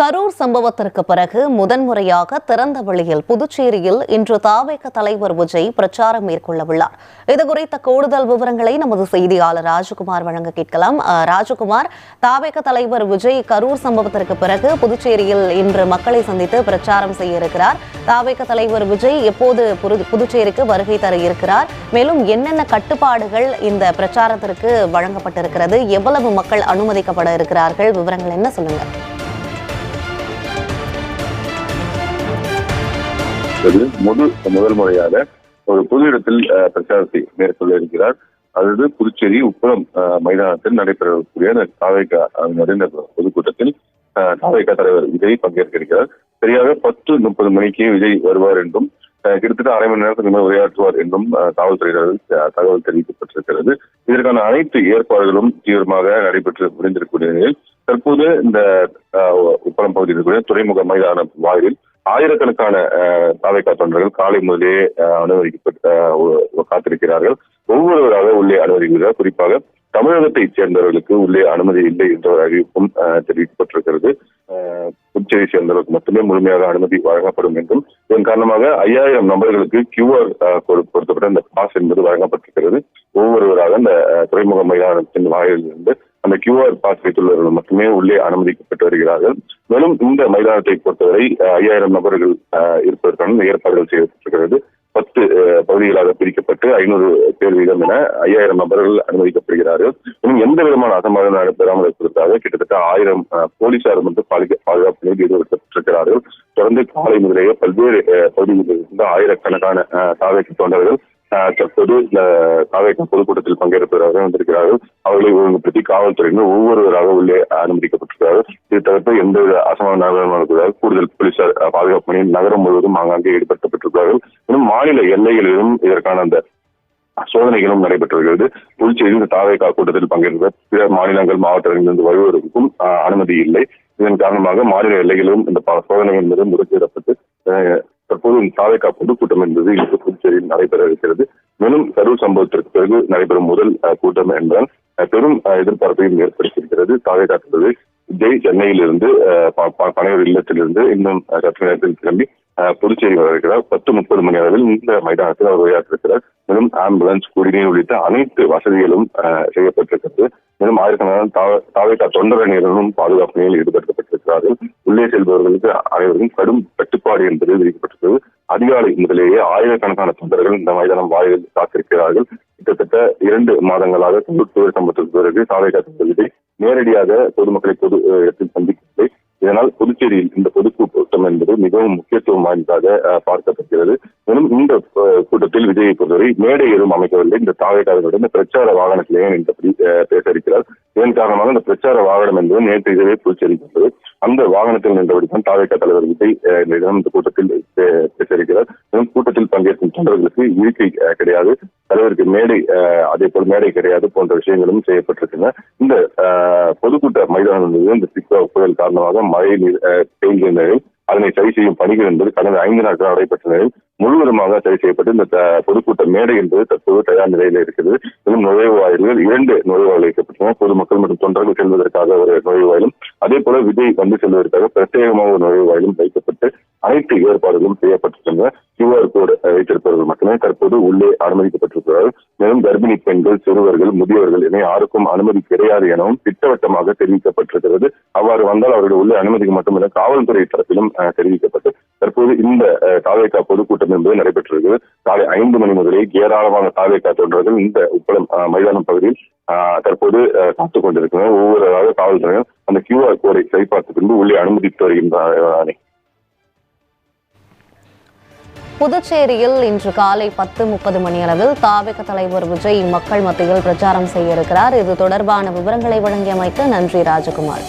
கரூர் சம்பவத்திற்கு பிறகு முதன்முறையாக திறந்த வெளியில் புதுச்சேரியில் இன்று தாவேக தலைவர் விஜய் பிரச்சாரம் மேற்கொள்ள உள்ளார் இதுகுறித்த கூடுதல் விவரங்களை நமது செய்தியாளர் ராஜகுமார் வழங்க கேட்கலாம். ராஜகுமார் தாவேக தலைவர் விஜய் கரூர் சம்பவத்திற்கு பிறகு புதுச்சேரியில் இன்று மக்களை சந்தித்து பிரச்சாரம் செய்ய இருக்கிறார். தாவேக தலைவர் விஜய் எப்போது புதுச்சேரிக்கு வருகை தர இருக்கிறார்? மேலும் என்னென்ன கட்டுப்பாடுகள் இந்த பிரச்சாரத்திற்கு வழங்கப்பட்டிருக்கிறது? எவ்வளவு மக்கள் அனுமதிக்கப்பட இருக்கிறார்கள்? விவரங்கள் என்ன சொல்லுங்கள். என்பது முழு முதல் முறையாக ஒரு பொது இடத்தில் பிரச்சாரத்தை மேற்கொள்ள இருக்கிறார். அதாவது புதுச்சேரி உப்பளம் மைதானத்தில் நடைபெறக்கூடிய அந்த பொதுக்கூட்டத்தில் அஹ், தலைவர் விஜய் பங்கேற்க இருக்கிறார். சரியாக பத்து முப்பது மணிக்கு விஜய் வருவார் என்றும் கிட்டத்தட்ட அரை மணி நேரத்துக்கு மேல் உரையாற்றுவார் என்றும் காவல்துறையினர்கள் காவல்துறையினர் தகவல் தெரிவிக்கப்பட்டிருக்கிறது. இதற்கான அனைத்து ஏற்பாடுகளும் தீவிரமாக நடைபெற்று முடிந்திருக்கக்கூடிய நிலையில் தற்போது இந்த உப்பளம் பகுதியில் இருக்கக்கூடிய துறைமுக மைதான வாயிலில் ஆயிரக்கணக்கான அஹ், தொண்டர்கள் காலை முதலே அனுமதிக்கப்பட்ட காத்திருக்கிறார்கள். ஒவ்வொருவராக உள்ளே அனுமதிக்கிறார். குறிப்பாக தமிழகத்தைச் சேர்ந்தவர்களுக்கு உள்ளே அனுமதி இல்லை என்ற ஒரு அறிவிப்பும் தெரிவிக்கப்பட்டிருக்கிறது. புதுச்சேரியை சேர்ந்தவர்களுக்கு மட்டுமே முழுமையாக அனுமதி வழங்கப்படும் என்றும் இதன் காரணமாக ஐயாயிரம் நபர்களுக்கு கியூஆர் பொருத்தப்பட்ட அந்த பாஸ் என்பது வழங்கப்பட்டிருக்கிறது. ஒவ்வொருவராக அந்த துறைமுக மைதானத்தின் வாயிலிருந்து அந்த கியூஆர் பாஸ் வைத்துள்ளவர்கள் மட்டுமே உள்ளே அனுமதிக்கப்பட்டு வருகிறார்கள். மேலும் இந்த மைதானத்தை பொறுத்தவரை ஐயாயிரம் நபர்கள் இருப்பதற்கான ஏற்பாடுகள் செய்யப்பட்டிருக்கிறது. பத்து பகுதிகளாக பிரிக்கப்பட்டு ஐநூறு பேர் வீதம் என ஐயாயிரம் நபர்கள் அனுமதிக்கப்படுகிறார்கள். இன்னும் எந்த விதமான அசம்பாதம் நடைபெறாமல் இருப்பதற்காக கிட்டத்தட்ட ஆயிரம் போலீசார் வந்து பாலிக்க பாதுகாப்பு ஈடுபடுத்தப்பட்டிருக்கிறார்கள். தொடர்ந்து காலை முதலேயே பல்வேறு பகுதிகளில் இருந்து ஆயிரக்கணக்கான சாலைக்கு தொண்டர்கள் தற்போது இந்த பொதுக்கூட்டத்தில் பங்கேற்பதாக வந்திருக்கிறார்கள் அவர்களை ஒழுங்குபடுத்தி காவல்துறையினர் ஒவ்வொருவராக உள்ளே அனுமதிக்கப்பட்டிருக்கிறார்கள் இது தவிர்த்து எந்தவித அசமான நகரமாக கூடுதல் போலீசார் பாதுகாப்பு பணியில் நகரம் முழுவதும் ஆங்காங்கே ஈடுபடுத்தப்பட்டிருக்கிறார்கள். இன்னும் மாநில எல்லைகளிலும் இதற்கான அந்த சோதனைகளும் நடைபெற்று வருகிறது புதுச்சேரியில் இந்த தாவேக்கா கூட்டத்தில் பங்கேற்ற பிற மாநிலங்கள் மாவட்டங்களிலிருந்து வருவதற்கும் அனுமதி இல்லை. இதன் காரணமாக மாநில எல்லைகளிலும் இந்த சோதனைகள் மீது என்பது தற்போது இந்த பொதுக்கூட்டம் என்பது இன்று புதுச்சேரியில் நடைபெற இருக்கிறது மேலும் கரூர் சம்பவத்திற்கு பிறகு நடைபெறும் முதல் கூட்டம் என்பதால் பெரும் எதிர்பார்ப்பையும் ஏற்படுத்தியிருக்கிறது. தாவேக்கா என்பது ஜெய் சென்னையிலிருந்து அஹ், பனையூர் இல்லத்திலிருந்து இன்னும் சற்று நேரத்தில் கிளம்பி புதுச்சேரி வர இருக்கிறார் பத்து முப்பது மணி அளவில் இந்த மைதானத்தில் அவர் உரையாற்றிருக்கிறார் மேலும் ஆம்புலன்ஸ் குடிநீர் உள்ளிட்ட அனைத்து வசதிகளும் செய்யப்பட்டிருக்கிறது. மேலும் ஆயிரக்கணக்கான தாவ- தாவேக்கா தொண்டரணியர்களும் பாதுகாப்பு பணியில் ஈடுபடுத்தப்பட்டிருக்கிறார்கள். உள்ளே செல்பவர்களுக்கு அனைவருக்கும் கடும் கட்டுப்பாடு என்பது விதிக்கப்பட்டிருக்கிறது. அதிகாலை முதலேயே ஆயிரக்கணக்கான தொண்டர்கள் இந்த மைதானம் வாயில் காத்திருக்கிறார்கள். கிட்டத்தட்ட இரண்டு மாதங்களாக தொண்ணூற்றி சம்பவத்திற்கு பிறகு தாவேக்கா தொண்டர்களை நேரடியாக பொதுமக்களை பொது இடத்தில் சந்திக்கவில்லை. இதனால் புதுச்சேரியில் இந்த பொதுக்கூட்டம் என்பது மிகவும் முக்கியத்துவம் வாய்ந்ததாக பார்க்கப்படுகிறது. மேலும் இந்த கூட்டத்தில் விஜயை பொறுத்தவரை மேடை எதுவும் அமைக்கவில்லை. இந்த தாவேக்காரர்களுடன் பிரச்சார வாகனத்திலேயே நின்றபடி அஹ், பேச இருக்கிறார் இதன் காரணமாக இந்த பிரச்சார வாகனம் என்பது நேற்று இரவே புதுச்சேரிக்கு வந்தது. அந்த வாகனத்தில் நின்றபடி தான் தாவேக்கா தலைவர் விஜய் இந்த கூட்டத்தில் பே- பேச இருக்கிறார் மேலும் கூட்டத்தில் பங்கேற்கும் தொண்டர்களுக்கு இருக்கை கிடையாது. தலைவருக்கு மேடை அதே போல் மேடை கிடையாது போன்ற விஷயங்களும் செய்யப்பட்டிருக்கின்றன. இந்த பொதுக்கூட்ட மைதானம் இந்த சிக்கா புயல் காரணமாக மழை நீர் அஹ், பெய்கிற நிலையில் அதனை சரி செய்யும் பணிகள் என்பது கடந்த ஐந்து நாட்கள் நடைபெற்ற நிலையில் முழுவதுமாக சரி செய்யப்பட்டு இந்த த- பொதுக்கூட்ட மேடை என்பது தற்போது தயார் நிலையில் இருக்கிறது மேலும் நுழைவாயில்கள் இரண்டு நுழைவாயில் வைக்கப்பட்டுள்ளன. பொதுமக்கள் மற்றும் தொண்டர்கள் செல்வதற்காக ஒரு நுழைவாயிலும் அதே போல விஜய் வந்து செல்வதற்காக பிரத்யேகமாக ஒரு நுழைவாயிலும் வைக்கப்பட்டு அனைத்து ஏற்பாடுகளும் செய்யப்பட்டிருக்கின்றன கியூஆர் கோடு வைத்திருப்பவர்கள் மட்டுமே தற்போது உள்ளே அனுமதிக்கப்பட்டிருக்கிறார்கள். மேலும் கர்ப்பிணி பெண்கள் சிறுவர்கள் முதியவர்கள் என யாருக்கும் அனுமதி கிடையாது எனவும் திட்டவட்டமாக தெரிவிக்கப்பட்டிருக்கிறது. அவ்வாறு வந்தால் அவர்கள் உள்ளே அனுமதிக்கு மட்டுமல்ல காவல்துறை தரப்பிலும் தெரிவிக்கப்பட்டு தற்போது இந்த அஹ், தாவேக்கா பொதுக்கூட்டம் என்பது நடைபெற்றிருக்கிறது. காலை ஐந்து மணி முதலே ஏராளமான தாவேக்கா தொண்டர்கள் இந்த உப்பளம் மைதானம் பகுதியில் தற்போது காத்துக் கொண்டிருக்கிறார் ஒவ்வொரு காவல்துறையும் அந்த கியூஆர் கோடை சரிபார்த்த பின்பு உள்ளே அனுமதித்து வருகின்றனர் புதுச்சேரியில் இன்று காலை பத்து முப்பது மணியளவில் தாவேக தலைவர் விஜய் மக்கள் மத்தியில் பிரச்சாரம் செய்ய இருக்கிறார். இது தொடர்பான விவரங்களை வழங்கியமைக்கு நன்றி ராஜகுமார்.